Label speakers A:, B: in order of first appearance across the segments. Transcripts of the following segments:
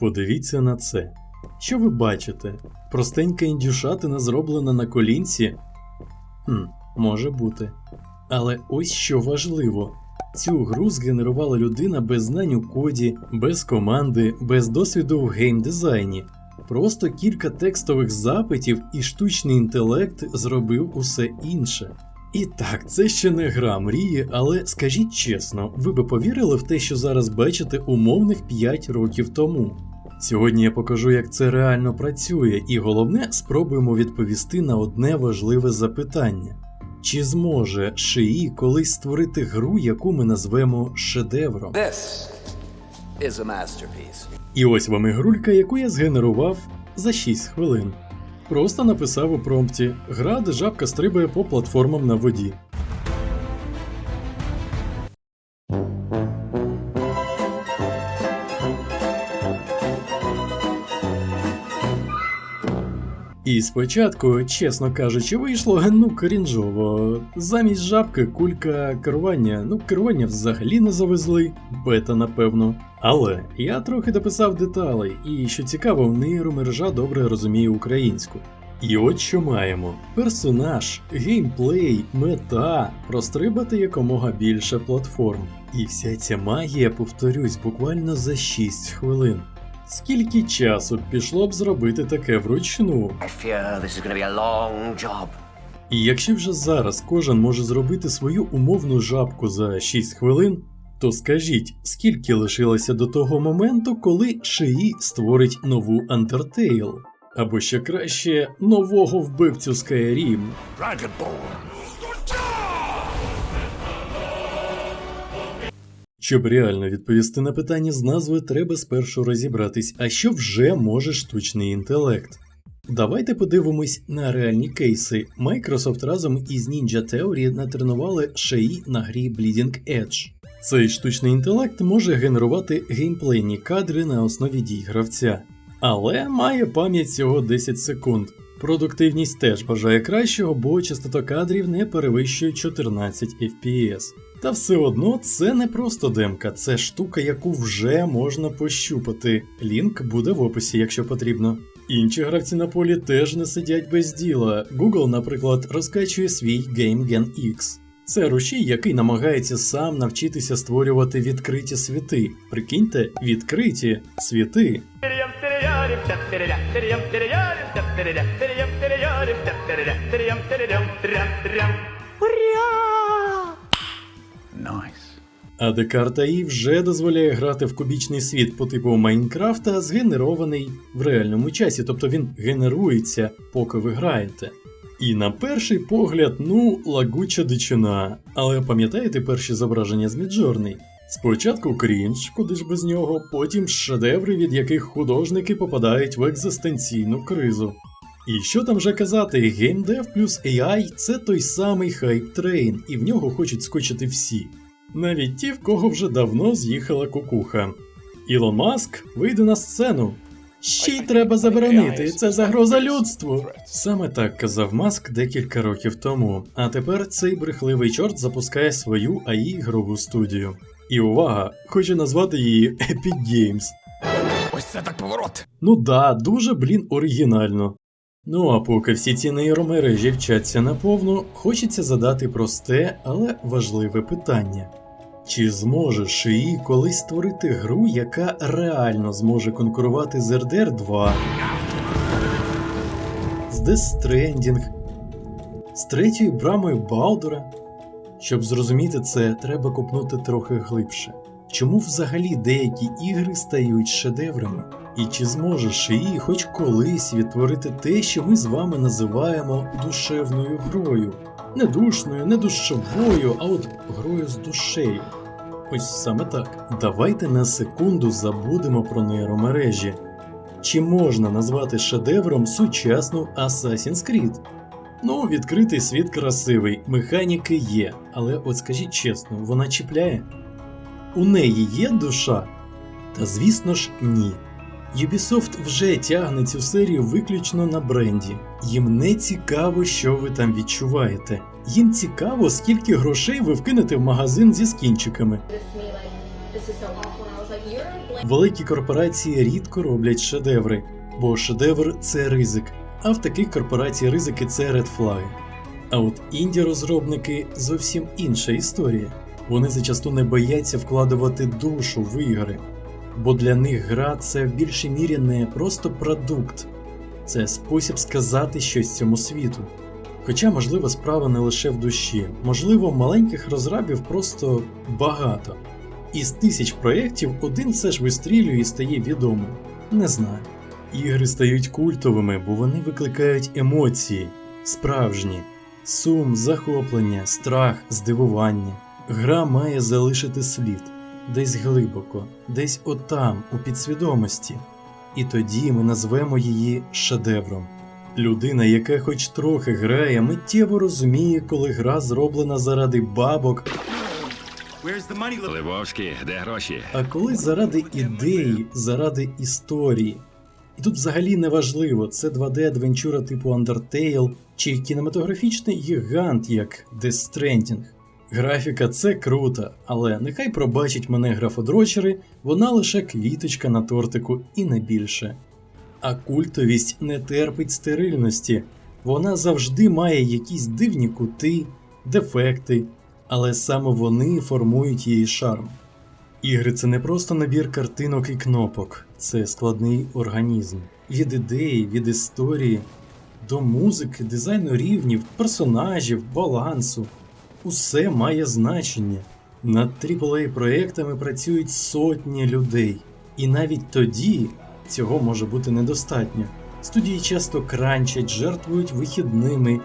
A: Подивіться на це. Що ви бачите? Простенька індюшатина зроблена на колінці? Хм, може бути. Але ось що важливо: цю гру згенерувала людина без знань у коді, без команди, без досвіду в геймдизайні. Просто кілька текстових запитів і штучний інтелект зробив усе інше. І так, це ще не гра мрії, але скажіть чесно, ви би повірили в те, що зараз бачите умовних 5 років тому. Сьогодні я покажу, як це реально працює, і головне, спробуємо відповісти на одне важливе запитання: чи зможе ШИІ колись створити гру, яку ми назвемо шедевром?
B: This is a masterpiece.
A: І ось вам ігрулька, яку я згенерував за 6 хвилин. Просто написав у промпті гра, де жабка стрибає по платформам на воді. І спочатку, чесно кажучи, вийшло ну крінжово. Замість жабки кулька керування, ну керування взагалі не завезли, бета напевно. Але я трохи дописав деталей, і що цікаво, нейромережа добре розуміє українську. І от що маємо: персонаж, геймплей, мета прострибати якомога більше платформ. І вся ця магія, повторюсь, буквально за 6 хвилин. Скільки часу пішло б зробити таке вручну?
C: I fear this is to be a long job.
A: І якщо вже зараз кожен може зробити свою умовну жабку за 6 хвилин, то скажіть, скільки лишилося до того моменту, коли Шиї створить нову Undertale? Або ще краще нового вбивцю Skyrim? Щоб реально відповісти на питання з назви, треба спершу розібратись, а що вже може штучний інтелект. Давайте подивимось на реальні кейси. Microsoft разом із Ninja Theory натренували шиї на грі Bleeding Edge. Цей штучний інтелект може генерувати геймплейні кадри на основі дій гравця, але має пам'ять всього 10 секунд. Продуктивність теж бажає кращого, бо частота кадрів не перевищує 14 FPS. Та все одно це не просто демка, це штука, яку вже можна пощупати. Лінк буде в описі, якщо потрібно. Інші гравці на полі теж не сидять без діла. Google, наприклад, розкачує свій GameGen X. Це рушій, який намагається сам навчитися створювати відкриті світи. Прикиньте, відкриті світи.
B: Nice.
A: А Декарта І вже дозволяє грати в кубічний світ по типу Майнкрафта, згенерований в реальному часі, тобто він генерується, поки ви граєте. І на перший погляд, ну, лагуча дичина. Але пам'ятаєте перші зображення з Міджорний? Спочатку крінж, куди ж без нього, потім шедеври, від яких художники попадають в екзистенційну кризу. І що там вже казати, геймдев плюс AI це той самий хайп-трейн, і в нього хочуть скочити всі. Навіть ті, в кого вже давно з'їхала кукуха. Ілон Маск вийде на сцену. Ще й треба заборонити, це загроза людству. Саме так казав Маск декілька років тому, а тепер цей брехливий чорт запускає свою AI ігрову студію. І увага, хочу назвати її Epic Games.
B: Ось це так поворот.
A: Ну да, дуже блін оригінально. Ну а поки всі ці нейромережі вчаться наповну, хочеться задати просте, але важливе питання. Чи зможе шиї колись створити гру, яка реально зможе конкурувати з RDR 2, з Death Stranding, з третьою брамою Балдура? Щоб зрозуміти це, треба копнути трохи глибше. Чому взагалі деякі ігри стають шедеврами? І чи зможе Шиї хоч колись відтворити те, що ми з вами називаємо душевною грою? Не душною, не душовою, а от грою з душею. Ось саме так. Давайте на секунду забудемо про нейромережі. Чи можна назвати шедевром сучасну Assassin's Creed? Ну, відкритий світ красивий, механіки є, але от скажіть чесно, вона чіпляє? У неї є душа? Та звісно ж, ні. Ubisoft вже тягне цю серію виключно на бренді. Їм не цікаво, що ви там відчуваєте. Їм цікаво, скільки грошей ви вкинете в магазин зі скінчиками. Великі корпорації рідко роблять шедеври, бо шедевр це ризик, а в таких корпорацій ризики це редфлаги. А от інді-розробники зовсім інша історія. Вони зачасту не бояться вкладувати душу в ігри, бо для них гра це в більшій мірі не просто продукт, це спосіб сказати щось цьому світу. Хоча, можливо, справа не лише в душі, можливо, маленьких розрабів просто багато. Із тисяч проєктів один все ж вистрілює і стає відомим. Не знаю. Ігри стають культовими, бо вони викликають емоції, справжні, сум, захоплення, страх, здивування. Гра має залишити слід десь глибоко, десь отам, у підсвідомості. І тоді ми назвемо її шедевром. Людина, яка хоч трохи грає, миттєво розуміє, коли гра зроблена заради бабок,
D: Левовський, де гроші?
A: а коли заради ідеї, заради історії. І тут взагалі не важливо, це 2D-адвенчура типу Undertale чи кінематографічний гігант, як Death Stranding. Графіка це круто, але нехай пробачать мене графодрочери, вона лише квіточка на тортику і не більше. А культовість не терпить стерильності, вона завжди має якісь дивні кути, дефекти, але саме вони формують її шарм. Ігри це не просто набір картинок і кнопок, це складний організм. Від ідеї, від історії до музики, дизайну рівнів, персонажів, балансу. Усе має значення. Над aaa проектами працюють сотні людей, і навіть тоді цього може бути недостатньо. Студії часто кранчать, жертвують вихідними,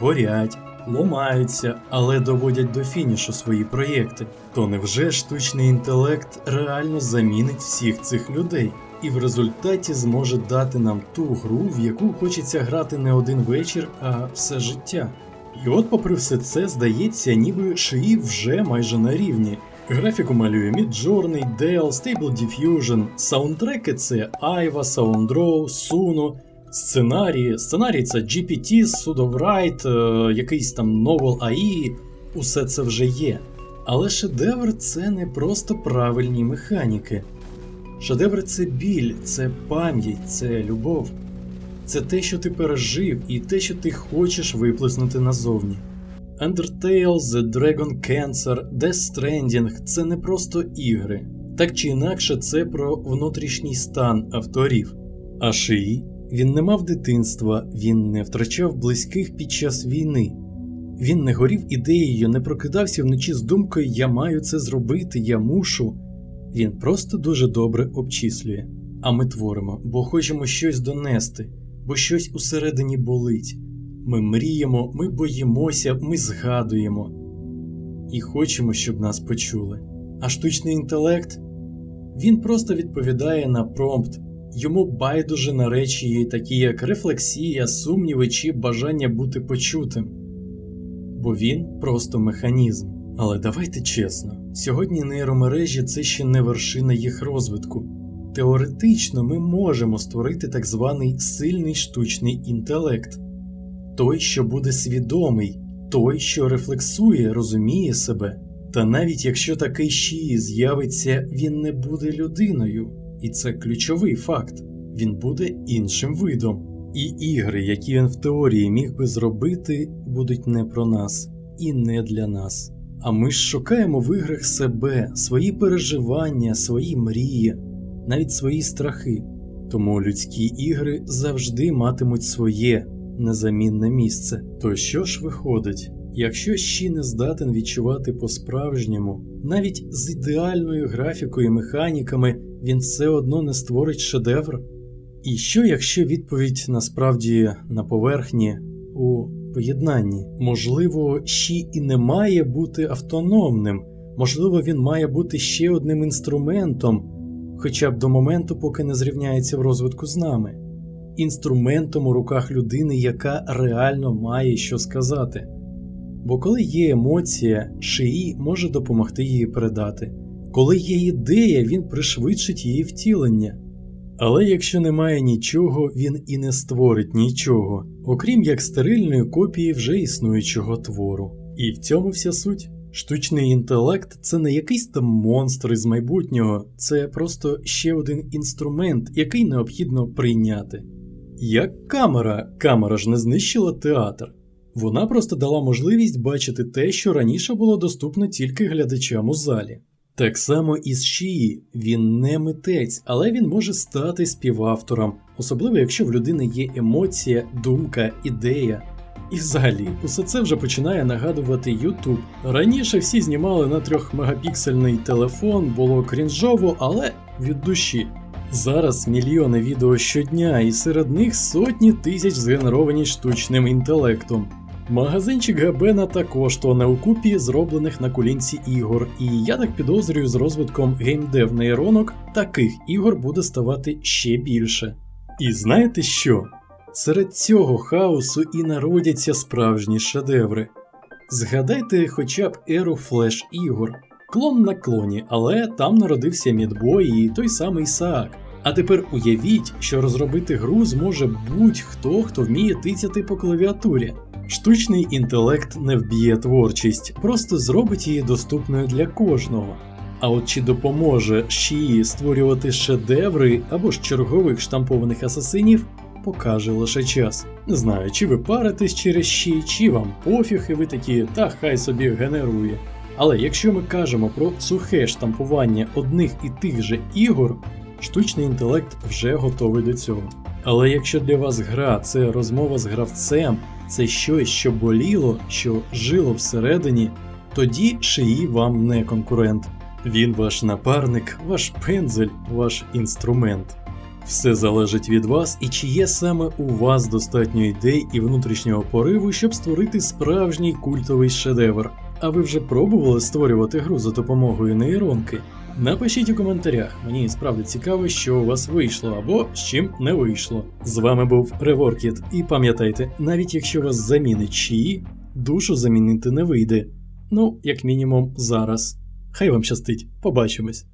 A: горять, ломаються, але доводять до фінішу свої проєкти. То невже штучний інтелект реально замінить всіх цих людей і в результаті зможе дати нам ту гру, в яку хочеться грати не один вечір, а все життя? І от, попри все це, здається, ніби шиї вже майже на рівні. Графіку малює Midjourney, Dell, Stable Diffusion, саундтреки це Aiva, Sounddraw, Suno, сценарії. Сценарій це GPT, Sudowrite, е, якийсь там Novel AI, усе це вже є. Але шедевр це не просто правильні механіки. Шедевр це біль, це пам'ять, це любов. Це те, що ти пережив, і те, що ти хочеш виплеснути назовні. Undertale, The Dragon Cancer, Death Stranding – це не просто ігри. Так чи інакше, це про внутрішній стан авторів. А Шиї він не мав дитинства, він не втрачав близьких під час війни. Він не горів ідеєю, не прокидався вночі з думкою Я маю це зробити, я мушу. Він просто дуже добре обчислює. А ми творимо, бо хочемо щось донести, бо щось усередині болить. Ми мріємо, ми боїмося, ми згадуємо і хочемо, щоб нас почули. А штучний інтелект він просто відповідає на промпт, йому байдуже на речі, такі як рефлексія, сумніви чи бажання бути почутим. Бо він просто механізм. Але давайте чесно, сьогодні нейромережі це ще не вершина їх розвитку. Теоретично ми можемо створити так званий сильний штучний інтелект той, що буде свідомий, той, що рефлексує, розуміє себе. Та навіть якщо такий щі з'явиться, він не буде людиною, і це ключовий факт він буде іншим видом. І ігри, які він в теорії міг би зробити, будуть не про нас і не для нас. А ми ж шукаємо в іграх себе, свої переживання, свої мрії, навіть свої страхи. Тому людські ігри завжди матимуть своє незамінне місце. То що ж виходить? Якщо ще не здатен відчувати по-справжньому, навіть з ідеальною графікою і механіками він все одно не створить шедевр. І що, якщо відповідь насправді на поверхні у поєднанні? Можливо, щі і не має бути автономним, можливо, він має бути ще одним інструментом, хоча б до моменту, поки не зрівняється в розвитку з нами, інструментом у руках людини, яка реально має що сказати. Бо коли є емоція, шиї може допомогти її передати. Коли є ідея, він пришвидшить її втілення. Але якщо немає нічого, він і не створить нічого, окрім як стерильної копії вже існуючого твору. І в цьому вся суть. Штучний інтелект це не якийсь там монстр із майбутнього, це просто ще один інструмент, який необхідно прийняти. Як камера, камера ж не знищила театр. Вона просто дала можливість бачити те, що раніше було доступно тільки глядачам у залі. Так само і з Шії, він не митець, але він може стати співавтором, особливо якщо в людини є емоція, думка, ідея. І взагалі, усе це вже починає нагадувати YouTube. Раніше всі знімали на 3-мегапіксельний телефон, було крінжово, але від душі. Зараз мільйони відео щодня, і серед них сотні тисяч згенеровані штучним інтелектом. Магазинчик Габена також тоне у купі зроблених на колінці ігор, і я так підозрюю, з розвитком геймдев нейронок таких ігор буде ставати ще більше. І знаєте що? Серед цього хаосу і народяться справжні шедеври. Згадайте хоча б еру флеш ігор, клон на клоні, але там народився Мідбой і той самий Саак. А тепер уявіть, що розробити гру зможе будь-хто, хто вміє тицяти по клавіатурі. Штучний інтелект не вб'є творчість, просто зробить її доступною для кожного. А от чи допоможе Шії створювати шедеври або ж чергових штампованих асасинів, покаже лише час. Не знаю, чи ви паритесь через Ші, чи вам пофіг, і ви такі, та хай собі генерує. Але якщо ми кажемо про сухе штампування одних і тих же ігор, штучний інтелект вже готовий до цього. Але якщо для вас гра це розмова з гравцем, це щось, що боліло, що жило всередині, тоді шиї вам не конкурент. Він ваш напарник, ваш пензель, ваш інструмент. Все залежить від вас і чи є саме у вас достатньо ідей і внутрішнього пориву, щоб створити справжній культовий шедевр. А ви вже пробували створювати гру за допомогою нейронки? Напишіть у коментарях, мені справді цікаво, що у вас вийшло або з чим не вийшло. З вами був Реворкіт, і пам'ятайте, навіть якщо вас замінить чиї, душу замінити не вийде. Ну, як мінімум, зараз. Хай вам щастить, побачимось.